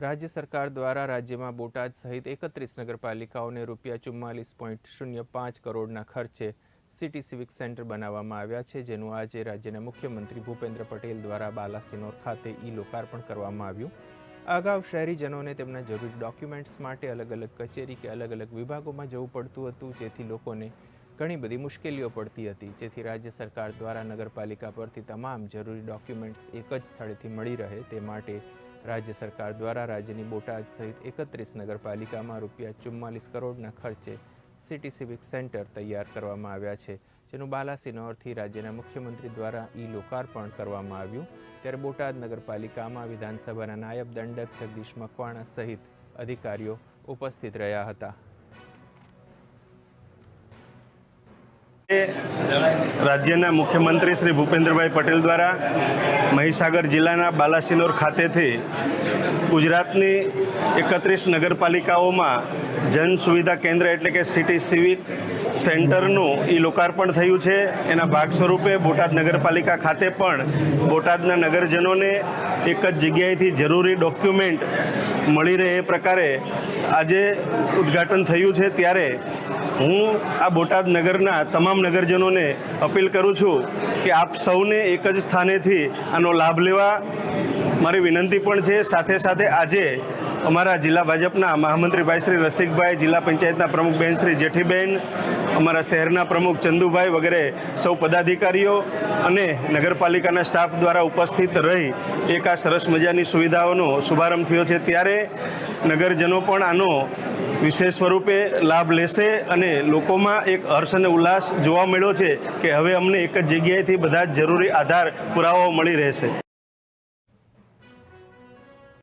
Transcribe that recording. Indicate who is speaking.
Speaker 1: રાજ્ય સરકાર દ્વારા રાજ્યમાં બોટાદ સહિત એકત્રીસ નગરપાલિકાઓને રૂપિયા ચુમ્માલીસ પોઈન્ટ શૂન્ય પાંચ કરોડના ખર્ચે સિટી સિવિક સેન્ટર બનાવવામાં આવ્યા છે, જેનું આજે રાજ્યના મુખ્યમંત્રી ભૂપેન્દ્ર પટેલ દ્વારા બાલાસિનોર ખાતે ઈ લોકાર્પણ કરવામાં આવ્યું. અગાઉ શહેરીજનોને તેમના જરૂરી ડોક્યુમેન્ટ્સ માટે અલગ અલગ કચેરી કે અલગ અલગ વિભાગોમાં જવું પડતું હતું, જેથી લોકોને ઘણી બધી મુશ્કેલીઓ પડતી હતી. જેથી રાજ્ય સરકાર દ્વારા નગરપાલિકા પરથી તમામ જરૂરી ડોક્યુમેન્ટ્સ એક જ સ્થળેથી મળી રહે તે માટે રાજ્ય સરકાર દ્વારા રાજ્યની બોટાદ સહિત એકત્રીસ નગરપાલિકામાં રૂપિયા ચુમ્માલીસ કરોડના ખર્ચે સિટી સિવિક સેન્ટર તૈયાર કરવામાં આવ્યા છે, જેનું બાલાસિનોરથી રાજ્યના મુખ્યમંત્રી દ્વારા ઈ લોકાર્પણ કરવામાં આવ્યું. ત્યારે બોટાદ નગરપાલિકામાં વિધાનસભાના નાયબ દંડક જગદીશ મકવાણા સહિત અધિકારીઓ ઉપસ્થિત રહ્યા હતા.
Speaker 2: રાજ્યના મુખ્યમંત્રી શ્રી ભૂપેન્દ્રભાઈ પટેલ દ્વારા મહીસાગર જિલ્લાના બાલાસિનોર ખાતેથી ગુજરાતની એકત્રીસ નગરપાલિકાઓમાં જન સુવિધા કેન્દ્ર એટલે કે સિટી સિવિક સેન્ટરનું એ લોકાર્પણ થયું છે. એના ભાગ સ્વરૂપે બોટાદ નગરપાલિકા ખાતે પણ બોટાદના નગરજનોને એક જ જગ્યાએથી જરૂરી ડોક્યુમેન્ટ મળી રહે એ પ્રકારે આજે ઉદ્ઘાટન થયું છે. ત્યારે હું આ બોટાદ નગરના તમામ નગરજનોને અપીલ કરું છું કે આપ સૌને એક જ સ્થાનેથી આનો લાભ લેવા મારી વિનંતી પણ છે, સાથે સાથે આજે અમારા જિલ્લા ભાજપના મહામંત્રીભાઈ શ્રી રસિકભાઈ, જિલ્લા પંચાયતના પ્રમુખબેન શ્રી જેઠીબેન, અમારા શહેરના પ્રમુખ ચંદુભાઈ વગેરે સૌ પદાધિકારીઓ અને નગરપાલિકાના સ્ટાફ દ્વારા ઉપસ્થિત રહી એક આ સરસ મજાની સુવિધાઓનો શુભારંભ થયો છે. ત્યારે નગરજનો પણ આનો વિશેષ સ્વરૂપે લાભ લેશે અને લોકોમાં એક હર્ષ અને ઉલ્લાસ જોવા મળ્યો છે કે હવે અમને એક જ જગ્યાએથી બધા જ જરૂરી આધાર પુરાવાઓ મળી રહેશે.